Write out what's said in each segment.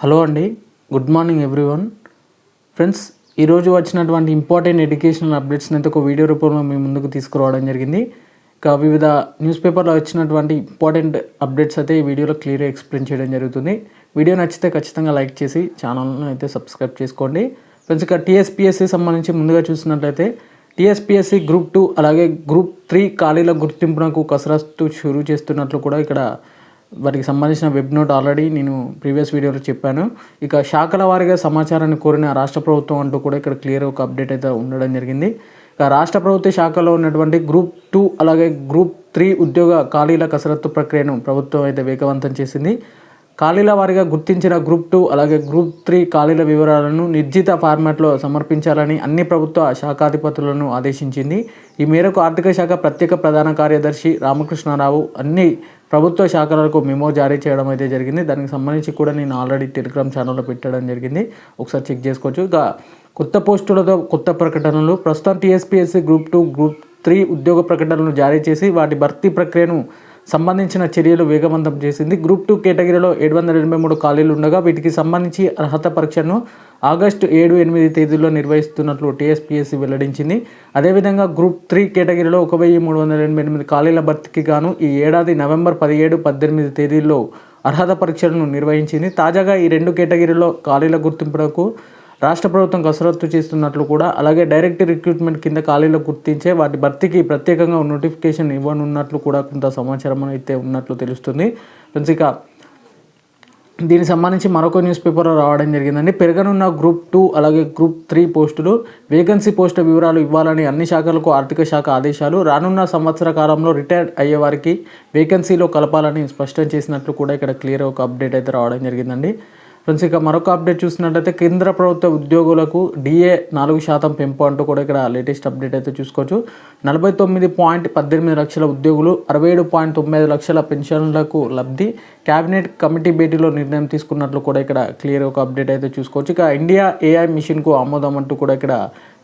Hello అండి good morning everyone. Friends ఈరోజు వచ్చినటువంటి ఇంపార్టెంట్ ఎడ్యుకేషనల్ అప్డేట్స్ని అయితే ఒక వీడియో రూపంలో మీ ముందుకు తీసుకురావడం జరిగింది. ఇక వివిధ న్యూస్ పేపర్లో వచ్చినటువంటి ఇంపార్టెంట్ అప్డేట్స్ అయితే ఈ వీడియోలో క్లియర్గా ఎక్స్ప్లెయిన్ చేయడం జరుగుతుంది. వీడియో నచ్చితే ఖచ్చితంగా లైక్ చేసి ఛానల్ను అయితే సబ్స్క్రైబ్ చేసుకోండి. ఫ్రెండ్స్ ఇక టీఎస్పిఎస్సి సంబంధించి ముందుగా చూసినట్లయితే టీఎస్పిఎస్సి గ్రూప్ టూ అలాగే గ్రూప్ త్రీ ఖాళీల గుర్తింపునకు కసరత్తు షురూ చేస్తున్నట్లు కూడా ఇక్కడ వాటికి సంబంధించిన వెబ్ నోట్ ఆల్రెడీ నేను ప్రీవియస్ వీడియోలో చెప్పాను. ఇక శాఖల వారీగా సమాచారాన్ని కోరిన రాష్ట్ర ప్రభుత్వం అంటూ కూడా ఇక్కడ క్లియర్ ఒక అప్డేట్ అయితే ఉండడం జరిగింది. ఇక రాష్ట్ర ప్రభుత్వ శాఖలో ఉన్నటువంటి గ్రూప్ టూ అలాగే గ్రూప్ త్రీ ఉద్యోగ ఖాళీల కసరత్తు ప్రక్రియను ప్రభుత్వం అయితే వేగవంతం చేసింది. ఖాళీల వారిగా గుర్తించిన గ్రూప్ టూ అలాగే గ్రూప్ త్రీ ఖాళీల వివరాలను నిర్జిత ఫార్మాట్లో సమర్పించాలని అన్ని ప్రభుత్వ శాఖాధిపతులను ఆదేశించింది. ఈ మేరకు ఆర్థిక శాఖ ప్రత్యేక ప్రధాన కార్యదర్శి రామకృష్ణారావు అన్ని ప్రభుత్వ శాఖలకు మెమో జారీ చేయడం అయితే జరిగింది. దానికి సంబంధించి కూడా నేను ఆల్రెడీ టెలిగ్రామ్ ఛానల్లో పెట్టడం జరిగింది. ఒకసారి చెక్ చేసుకోవచ్చు. ఇక కొత్త పోస్టులతో కొత్త ప్రకటనలు ప్రస్తుతం TSPSC group two group three ఉద్యోగ ప్రకటనలు జారీ చేసి వాటి భర్తీ ప్రక్రియను సంబంధించిన చర్యలు వేగవంతం చేసింది. గ్రూప్ టూ కేటగిరీలో ఏడు వందల ఎనభై మూడు ఖాళీలు ఉండగా వీటికి సంబంధించి అర్హత పరీక్షను ఆగస్టు ఏడు ఎనిమిది తేదీల్లో నిర్వహిస్తున్నట్లు టీఎస్పీఎస్సీ వెల్లడించింది. అదేవిధంగా గ్రూప్ త్రీ కేటగిరీలో ఒక వెయ్యి మూడు వందల ఎనభై ఎనిమిది ఖాళీల భర్తీకి గాను ఈ ఏడాది నవంబర్ పదిహేడు పద్దెనిమిది తేదీల్లో అర్హత పరీక్షలను నిర్వహించింది. తాజాగా ఈ రెండు కేటగిరీలో ఖాళీల గుర్తింపునకు రాష్ట్ర ప్రభుత్వం కసరత్తు చేస్తున్నట్లు కూడా అలాగే డైరెక్ట్ రిక్రూట్మెంట్ కింద ఖాళీలు గుర్తించే వాటి భర్తీకి ప్రత్యేకంగా నోటిఫికేషన్ ఇవ్వనున్నట్లు కూడా కొంత సమాచారం అయితే ఉన్నట్లు తెలుస్తుంది. ఫ్రెండ్స్ ఇక దీనికి సంబంధించి మరొక న్యూస్ పేపర్ రావడం జరిగిందండి. పెరగనున్న గ్రూప్ టూ అలాగే గ్రూప్ త్రీ పోస్టులు వేకెన్సీ పోస్టుల వివరాలు ఇవ్వాలని అన్ని శాఖలకు ఆర్థిక శాఖ ఆదేశాలు రానున్న సంవత్సర కాలంలో రిటైర్డ్ అయ్యే వారికి వేకెన్సీలో కలపాలని స్పష్టం చేసినట్లు కూడా ఇక్కడ క్లియర్ ఒక అప్డేట్ అయితే రావడం జరిగిందండి. ఫ్రెండ్స్ ఇక మరొక అప్డేట్ చూసినట్లయితే కేంద్ర ప్రభుత్వ ఉద్యోగులకు డిఏ నాలుగు శాతం పెంపు అంటూ కూడా ఇక్కడ లేటెస్ట్ అప్డేట్ అయితే చూసుకోవచ్చు. నలభై తొమ్మిది పాయింట్ పద్దెనిమిది లక్షల ఉద్యోగులు అరవై ఏడు పాయింట్ తొమ్మిది లక్షల పెన్షన్లకు లబ్ధి. క్యాబినెట్ కమిటీ భేటీలో నిర్ణయం తీసుకున్నట్లు కూడా ఇక్కడ క్లియర్ ఒక అప్డేట్ అయితే చూసుకోవచ్చు. ఇక ఇండియా ఏఐ మిషన్కు ఆమోదం అంటూ కూడా ఇక్కడ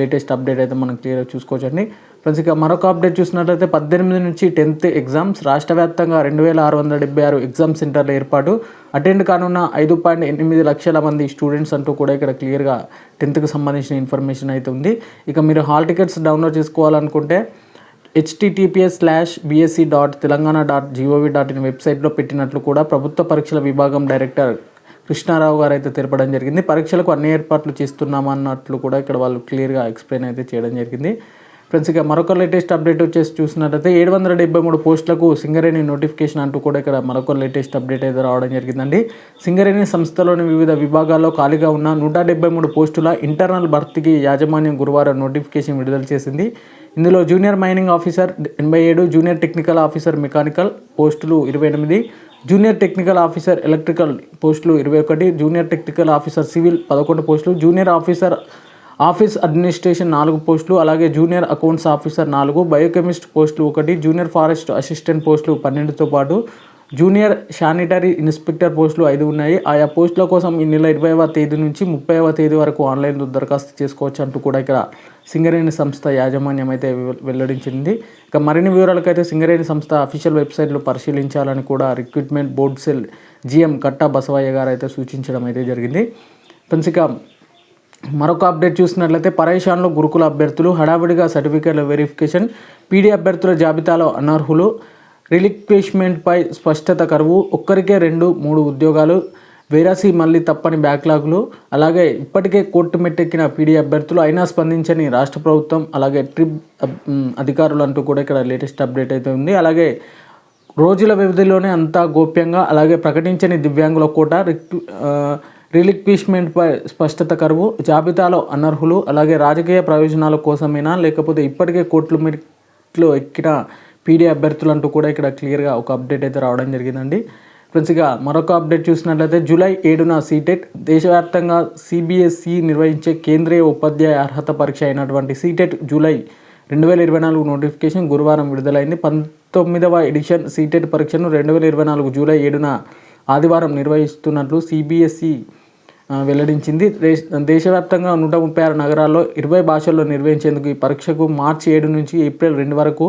లేటెస్ట్ అప్డేట్ అయితే మనం క్లియర్గా చూసుకోవచ్చండి ఫ్రెండ్స్ ఇక మరొక అప్డేట్ చూసినట్లయితే పద్దెనిమిది నుంచి టెన్త్ ఎగ్జామ్స్ రాష్ట్ర వ్యాప్తంగా రెండు వేల ఆరు వందల డెబ్బై ఆరు ఎగ్జామ్ సెంటర్ల ఏర్పాటు. అటెండ్ కానున్న ఐదు పాయింట్ ఎనిమిది లక్షల మంది స్టూడెంట్స్ అంటూ కూడా ఇక్కడ క్లియర్గా టెన్త్కి సంబంధించిన ఇన్ఫర్మేషన్ అయితే ఉంది. ఇక మీరు హాల్ టికెట్స్ డౌన్లోడ్ చేసుకోవాలనుకుంటే HTTPS slash BSE dot Telangana dot GOV dot in వెబ్సైట్లో పెట్టినట్లు కూడా ప్రభుత్వ పరీక్షల విభాగం డైరెక్టర్ కృష్ణారావు గారు అయితే తెలపడం జరిగింది. పరీక్షలకు అన్ని ఏర్పాట్లు చేస్తున్నామన్నట్లు కూడా ఇక్కడ వాళ్ళు క్లియర్గా ఎక్స్ప్లెయిన్ అయితే చేయడం జరిగింది. ఫ్రెండ్స్ ఇక మరొక లేటెస్ట్ అప్డేట్ వచ్చేసి చూసినట్లయితే ఏడు వందల డెబ్బై మూడు పోస్టులకు సింగరేణి నోటిఫికేషన్ అంటూ కూడా ఇక్కడ మరొక లేటెస్ట్ అప్డేట్ అయితే రావడం జరిగిందండి. సింగరేణి సంస్థలోని వివిధ విభాగాల్లో ఖాళీగా ఉన్న నూట డెబ్బై మూడు పోస్టుల ఇంటర్నల్ భర్తీకి యాజమాన్యం గురువారం నోటిఫికేషన్ విడుదల చేసింది. ఇందులో జూనియర్ మైనింగ్ ఆఫీసర్ ఎనభై ఏడు జూనియర్ టెక్నికల్ ఆఫీసర్ మెకానికల్ పోస్టులు ఇరవై ఎనిమిది జూనియర్ టెక్నికల్ ఆఫీసర్ ఎలక్ట్రికల్ పోస్టులు ఇరవై ఒకటి జూనియర్ టెక్నికల్ ఆఫీసర్ సివిల్ పదకొండు పోస్టులు జూనియర్ ఆఫీసర్ ఆఫీస్ అడ్మినిస్ట్రేషన్ నాలుగు పోస్టులు అలాగే జూనియర్ అకౌంట్స్ ఆఫీసర్ నాలుగు బయోకెమిస్ట్ పోస్టులు ఒకటి జూనియర్ ఫారెస్ట్ అసిస్టెంట్ పోస్టులు పన్నెండుతో పాటు జూనియర్ శానిటరీ ఇన్స్పెక్టర్ పోస్టులు ఐదు ఉన్నాయి. ఆయా పోస్టుల కోసం ఈ నెల ఇరవైవ తేదీ నుంచి ముప్పైవ తేదీ వరకు ఆన్లైన్లో దరఖాస్తు చేసుకోవచ్చు అంటూ కూడా ఇక్కడ సింగరేణి సంస్థ యాజమాన్యం అయితే వెల్లడించింది. ఇక మరిన్ని వివరాలకైతే సింగరేణి సంస్థ అఫీషియల్ వెబ్సైట్లో పరిశీలించాలని కూడా recruitment board cell GM Katta Basavaiah garu అయితే సూచించడం అయితే జరిగింది. ఫ్రెండ్స్ ఇక మరొక అప్డేట్ చూసినట్లయితే పరేషాన్లో గురుకుల అభ్యర్థులు హడావిడిగా సర్టిఫికేట్ల వెరిఫికేషన్ పీడీ అభ్యర్థుల జాబితాలో అనర్హులు రిలిక్విష్మెంట్పై స్పష్టత కరువు ఒక్కరికే రెండు మూడు ఉద్యోగాలు వేరాసి మళ్ళీ తప్పని బ్యాక్లాగులు అలాగే ఇప్పటికే కోర్టు మెట్టెక్కిన పీడీ అభ్యర్థులు అయినా స్పందించని రాష్ట్ర ప్రభుత్వం అలాగే ట్రిప్ అధికారులు అంటూ కూడా ఇక్కడ లేటెస్ట్ అప్డేట్ అయితే ఉంది. అలాగే రోజుల వ్యవధిలోనే అంతా గోప్యంగా అలాగే ప్రకటించని దివ్యాంగుల కోట రిక్ రిలిక్విష్మెంట్ పై స్పష్టత కరువు జాబితాలో అనర్హులు అలాగే రాజకీయ ప్రయోజనాల కోసమేనా లేకపోతే ఇప్పటికే కోట్లు మెట్లు ఎక్కిన పీడీ అభ్యర్థులు అంటూ కూడా ఇక్కడ క్లియర్గా ఒక అప్డేట్ అయితే రావడం జరిగిందండి. ఫ్రెండ్స్ ఇక మరొక అప్డేట్ చూసినట్లయితే జూలై ఏడున సీటెట్ దేశవ్యాప్తంగా సిబిఎస్ఈ నిర్వహించే కేంద్రీయ ఉపాధ్యాయ అర్హత పరీక్ష అయినటువంటి సీటెట్ జూలై రెండు వేల ఇరవై నాలుగు నోటిఫికేషన్ గురువారం విడుదలైంది. పంతొమ్మిదవ ఎడిషన్ సీటెట్ పరీక్షను రెండు వేల ఇరవై నాలుగు జూలై ఏడున ఆదివారం నిర్వహిస్తున్నట్లు సిబిఎస్ఈ వెల్లడించింది. దేశ దేశవ్యాప్తంగా నూట ముప్పై ఆరు నగరాల్లో ఇరవై భాషల్లో నిర్వహించేందుకు ఈ పరీక్షకు మార్చి ఏడు నుంచి ఏప్రిల్ రెండు వరకు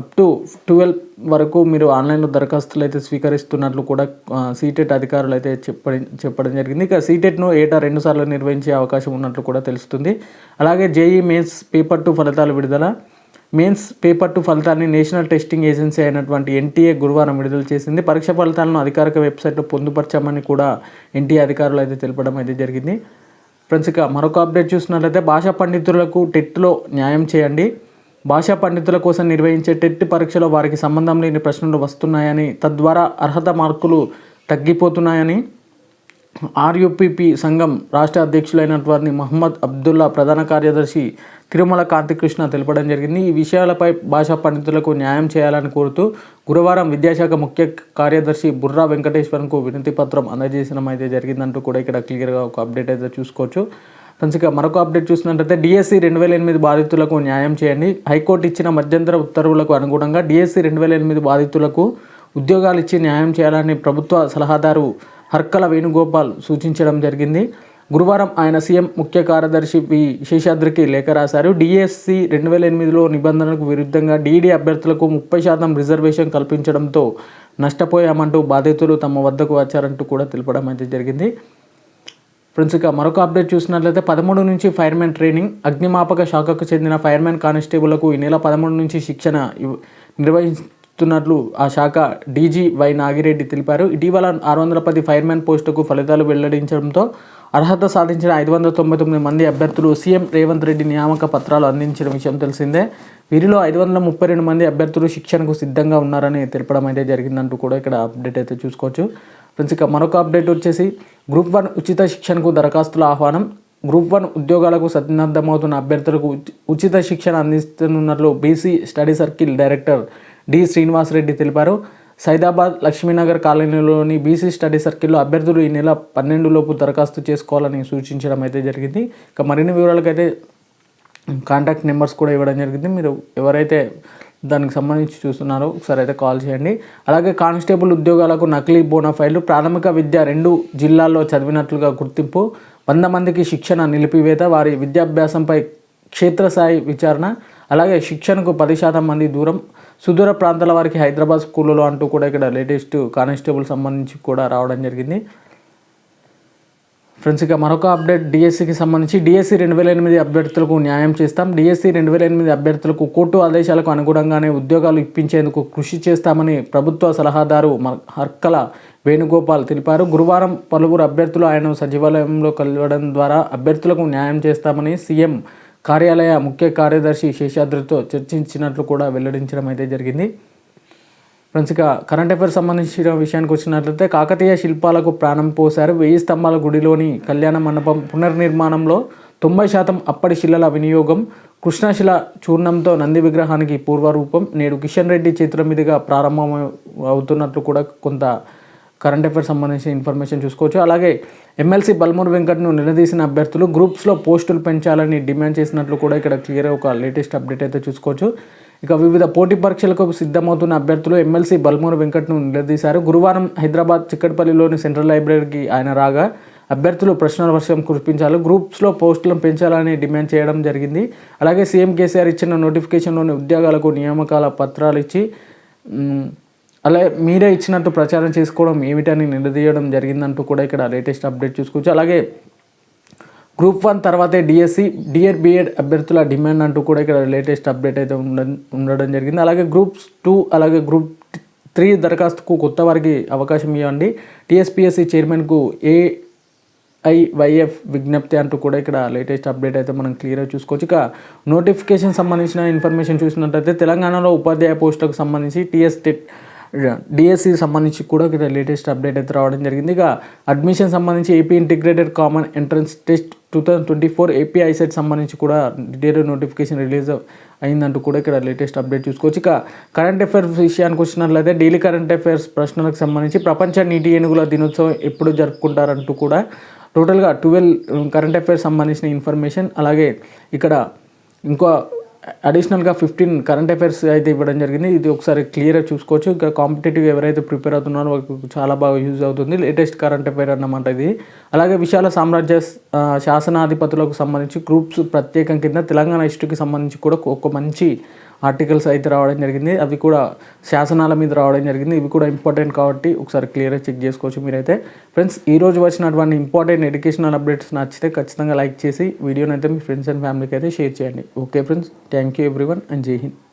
అప్ టు ట్వెల్వ్ వరకు మీరు ఆన్లైన్లో దరఖాస్తులు అయితే స్వీకరిస్తున్నట్లు కూడా సీటెట్ అధికారులు అయితే చెప్పడం చెప్పడం జరిగింది. ఇక సీటెట్ను ఏటా రెండు సార్లు నిర్వహించే అవకాశం ఉన్నట్లు కూడా తెలుస్తుంది. అలాగే జేఈ మెయిన్స్ పేపర్ టు ఫలితాలు విడుదల మెయిన్స్ పేపర్ టు ఫలితాన్ని నేషనల్ టెస్టింగ్ ఏజెన్సీ అయినటువంటి ఎన్టీఏ గురువారం విడుదల చేసింది. పరీక్ష ఫలితాలను అధికారిక వెబ్సైట్లో పొందుపరచామని కూడా ఎన్టీఏ అధికారులు అయితే తెలపడం అయితే జరిగింది. ఫ్రెండ్స్ ఇక మరొక అప్డేట్ చూసినట్లయితే భాషా పండితులకు టెట్లో న్యాయం చేయండి. భాషా పండితుల కోసం నిర్వహించే టెట్ పరీక్షలో వారికి సంబంధం లేని ప్రశ్నలు వస్తున్నాయని తద్వారా అర్హత మార్కులు తగ్గిపోతున్నాయని ఆర్యుపిపి సంఘం రాష్ట్ర అధ్యక్షులైనటువంటి మహమ్మద్ అబ్దుల్లా ప్రధాన కార్యదర్శి తిరుమల కాంతికృష్ణ తెలపడం జరిగింది. ఈ విషయాలపై భాషా పండితులకు న్యాయం చేయాలని కోరుతూ గురువారం విద్యాశాఖ ముఖ్య కార్యదర్శి బుర్రా వెంకటేశ్వరంకు వినతి పత్రం అందజేసడం అయితే జరిగిందంటూ కూడా ఇక్కడ క్లియర్గా ఒక అప్డేట్ అయితే చూసుకోవచ్చు. ఫ్రెండ్స్ ఇక మరొక అప్డేట్ చూసినట్టయితే డిఎస్సి రెండు వేల ఎనిమిది బాధితులకు న్యాయం చేయండి. హైకోర్టు ఇచ్చిన మధ్యంతర ఉత్తర్వులకు అనుగుణంగా డిఎస్సి రెండు వేల ఎనిమిది బాధితులకు ఉద్యోగాలు ఇచ్చి న్యాయం చేయాలని ప్రభుత్వ సలహాదారు హర్కల వేణుగోపాల్ సూచించడం జరిగింది. గురువారం ఆయన సీఎం ముఖ్య కార్యదర్శి వి. శేషాద్రికి లేఖ రాశారు. డిఎస్సి రెండు వేల ఎనిమిదిలో నిబంధనలకు విరుద్ధంగా డీడీ అభ్యర్థులకు ముప్పై శాతం రిజర్వేషన్ కల్పించడంతో నష్టపోయామంటూ బాధితులు తమ వద్దకు వచ్చారంటూ కూడా తెలపడం అయితే జరిగింది. ఫ్రెండ్స్ ఇక మరొక అప్డేట్ చూసినట్లయితే పదమూడు నుంచి ఫైర్మెన్ ట్రైనింగ్ అగ్నిమాపక శాఖకు చెందిన ఫైర్మెన్ కానిస్టేబుల్కు ఈ నెల పదమూడు నుంచి శిక్షణ నిర్వహించ నిర్వహిస్తున్నట్లు ఆ శాఖ డీజీ వై నాగిరెడ్డి తెలిపారు. ఇటీవల ఆరు వందల పది ఫైర్మెన్ పోస్టుకు ఫలితాలు వెల్లడించడంతో అర్హత సాధించిన ఐదు వందల తొంభై తొమ్మిది మంది అభ్యర్థులు సీఎం రేవంత్ రెడ్డి నియామక పత్రాలు అందించిన విషయం తెలిసిందే. వీరిలో ఐదు వందల ముప్పై రెండు మంది అభ్యర్థులు శిక్షణకు సిద్ధంగా ఉన్నారని తెలపడం అయితే జరిగిందంటూ కూడా ఇక్కడ అప్డేట్ అయితే చూసుకోవచ్చు. ఫ్రెండ్స్ ఇక మరొక అప్డేట్ వచ్చేసి గ్రూప్ వన్ ఉచిత శిక్షణకు దరఖాస్తుల ఆహ్వానం. గ్రూప్ వన్ ఉద్యోగాలకు సన్నద్ధమవుతున్న అభ్యర్థులకు ఉచిత శిక్షణ అందిస్తున్నట్లు BC study circle director D Srinivasa Reddy తెలిపారు. సైదాబాద్ లక్ష్మీనగర్ కాలనీలోని బీసీ స్టడీ సర్కిల్లో అభ్యర్థులు ఈ నెల పన్నెండు లోపు దరఖాస్తు చేసుకోవాలని సూచించడం అయితే జరిగింది. ఇక మరిన్ని వివరాలకైతే కాంటాక్ట్ నెంబర్స్ కూడా ఇవ్వడం జరిగింది. మీరు ఎవరైతే దానికి సంబంధించి చూస్తున్నారో ఒకసారి అయితే కాల్ చేయండి. అలాగే కానిస్టేబుల్ ఉద్యోగాలకు నకిలీ బోనఫైలు ప్రాథమిక విద్య రెండు జిల్లాల్లో చదివినట్లుగా గుర్తింపు వంద మందికి శిక్షణ నిలిపివేత వారి విద్యాభ్యాసంపై క్షేత్రస్థాయి విచారణ అలాగే శిక్షణకు పది శాతం మంది దూరం సుదూర ప్రాంతాల వారికి హైదరాబాద్ స్కూళ్ళలో అంటూ కూడా ఇక్కడ లేటెస్ట్ కానిస్టేబుల్ సంబంధించి కూడా రావడం జరిగింది. ఫ్రెండ్స్ ఇక మరొక అప్డేట్ డిఎస్సికి సంబంధించి డిఎస్సి రెండు వేల ఎనిమిది అభ్యర్థులకు న్యాయం చేస్తాం. డిఎస్సి రెండు వేల ఎనిమిది అభ్యర్థులకు కోర్టు ఆదేశాలకు అనుగుణంగానే ఉద్యోగాలు ఇప్పించేందుకు కృషి చేస్తామని ప్రభుత్వ సలహాదారు హర్కల వేణుగోపాల్ తెలిపారు. గురువారం పలువురు అభ్యర్థులు ఆయన సచివాలయంలో కలవడం ద్వారా అభ్యర్థులకు న్యాయం చేస్తామని సీఎం కార్యాలయ ముఖ్య కార్యదర్శి శేషాద్రితో చర్చించినట్లు కూడా వెల్లడించడం అయితే జరిగింది. ఫ్రెండ్స్ ఇక కరెంట్ అఫైర్స్ సంబంధించిన విషయానికి వచ్చినట్లయితే కాకతీయ శిల్పాలకు ప్రాణం పోశారు. వెయ్యి స్తంభాల గుడిలోని కళ్యాణ మండపం పునర్నిర్మాణంలో తొంభై శాతం అప్పటి శిలల వినియోగం కృష్ణశిల చూర్ణంతో నంది విగ్రహానికి పూర్వరూపం నేడు కిషన్ రెడ్డి చేతుల మీదుగా ప్రారంభం అవుతున్నట్లు కూడా కొంత కరెంట్ అఫైర్స్ సంబంధించిన ఇన్ఫర్మేషన్ చూసుకోవచ్చు. అలాగే ఎమ్మెల్సీ బల్మూర్ వెంకట్ను నిలదీసిన అభ్యర్థులు గ్రూప్స్లో పోస్టులు పెంచాలని డిమాండ్ చేసినట్లు కూడా ఇక్కడ క్లియర్ ఒక లేటెస్ట్ అప్డేట్ అయితే చూసుకోవచ్చు. ఇక వివిధ పోటీ పరీక్షలకు సిద్ధమవుతున్న అభ్యర్థులు ఎమ్మెల్సీ బల్మూర్ వెంకట్ను నిలదీశారు. గురువారం హైదరాబాద్ చిక్కడపల్లిలోని సెంట్రల్ లైబ్రరీకి ఆయన రాగా అభ్యర్థులు ప్రశ్నల వర్షం కురిపించాలి గ్రూప్స్లో పోస్టులను పెంచాలని డిమాండ్ చేయడం జరిగింది. అలాగే సీఎం కేసీఆర్ ఇచ్చిన నోటిఫికేషన్లోని ఉద్యోగాలకు నియామకాల పత్రాలు ఇచ్చి అలా మీడియా ఇచ్చినట్టు ప్రచారం చేసుకోవడం ఏమిటని నిలదీయడం జరిగిందంటూ కూడా ఇక్కడ లేటెస్ట్ అప్డేట్ చూసుకోవచ్చు. అలాగే గ్రూప్ వన్ తర్వాతే డిఎస్సి డిఎర్ బిఎడ్ అభ్యర్థుల డిమాండ్ అంటూ కూడా ఇక్కడ లేటెస్ట్ అప్డేట్ అయితే ఉండ ఉండడం జరిగింది. అలాగే గ్రూప్స్ టూ అలాగే గ్రూప్ త్రీ దరఖాస్తుకు కొత్త వారికి అవకాశం ఇవ్వండి. టీఎస్పిఎస్సి చైర్మన్కు ఏఐవైఎఫ్ విజ్ఞప్తి అంటూ కూడా ఇక్కడ లేటెస్ట్ అప్డేట్ అయితే మనం క్లియర్గా చూసుకోవచ్చు. ఇక నోటిఫికేషన్ సంబంధించిన ఇన్ఫర్మేషన్ చూసినట్టయితే తెలంగాణలో ఉపాధ్యాయ పోస్టులకు సంబంధించి టీఎస్ టెట్ డిఎస్సి సంబంధించి కూడా ఇక్కడ లేటెస్ట్ అప్డేట్ అయితే రావడం జరిగింది. ఇక అడ్మిషన్ సంబంధించి AP integrated common entrance test two thousand twenty four AP ICET సంబంధించి కూడా డీటెయిల్ నోటిఫికేషన్ రిలీజ్ అయిందంటూ కూడా ఇక్కడ లేటెస్ట్ అప్డేట్ చూసుకోవచ్చు. ఇక కరెంట్ అఫైర్స్ విషయానికి వచ్చినట్లయితే డైలీ కరెంట్ అఫైర్స్ ప్రశ్నలకు సంబంధించి ప్రపంచ నీటి ఏనుగుల దినోత్సవం ఎప్పుడు జరుపుకుంటారంటూ కూడా టోటల్గా ట్వెల్వ్ కరెంట్ అఫైర్స్ సంబంధించిన ఇన్ఫర్మేషన్ అలాగే ఇక్కడ ఇంకో అడిషనల్గా ఫిఫ్టీన్ కరెంట్ అఫైర్స్ అయితే ఇవ్వడం జరిగింది. ఇది ఒకసారి క్లియర్గా చూసుకోవచ్చు. ఇంకా కాంపిటేటివ్ ఎవరైతే ప్రిపేర్ అవుతున్నారో వాళ్ళకి చాలా బాగా యూజ్ అవుతుంది. లేటెస్ట్ కరెంట్ అఫైర్ అన్నమాట ఇది. అలాగే విశాల సామ్రాజ్య శాసనాధిపతులకు సంబంధించి గ్రూప్స్ ప్రత్యేకం కింద తెలంగాణ హిస్టరీకి సంబంధించి కూడా ఒక మంచి ఆర్టికల్స్ అయితే రావడం జరిగింది. అవి కూడా శాసనాల మీద రావడం జరిగింది. ఇవి కూడా ఇంపార్టెంట్ కాబట్టి ఒకసారి క్లియర్గా చెక్ చేసుకోవచ్చు మీరైతే. ఫ్రెండ్స్ ఈరోజు వచ్చినటువంటి ఇంపార్టెంట్ ఎడ్యుకేషనల్ అప్డేట్స్ నచ్చితే ఖచ్చితంగా లైక్ చేసి వీడియోనైతే మీ ఫ్రెండ్స్ అండ్ ఫ్యామిలీకి అయితే షేర్ చేయండి. Okay friends thank you everyone and జై హింద్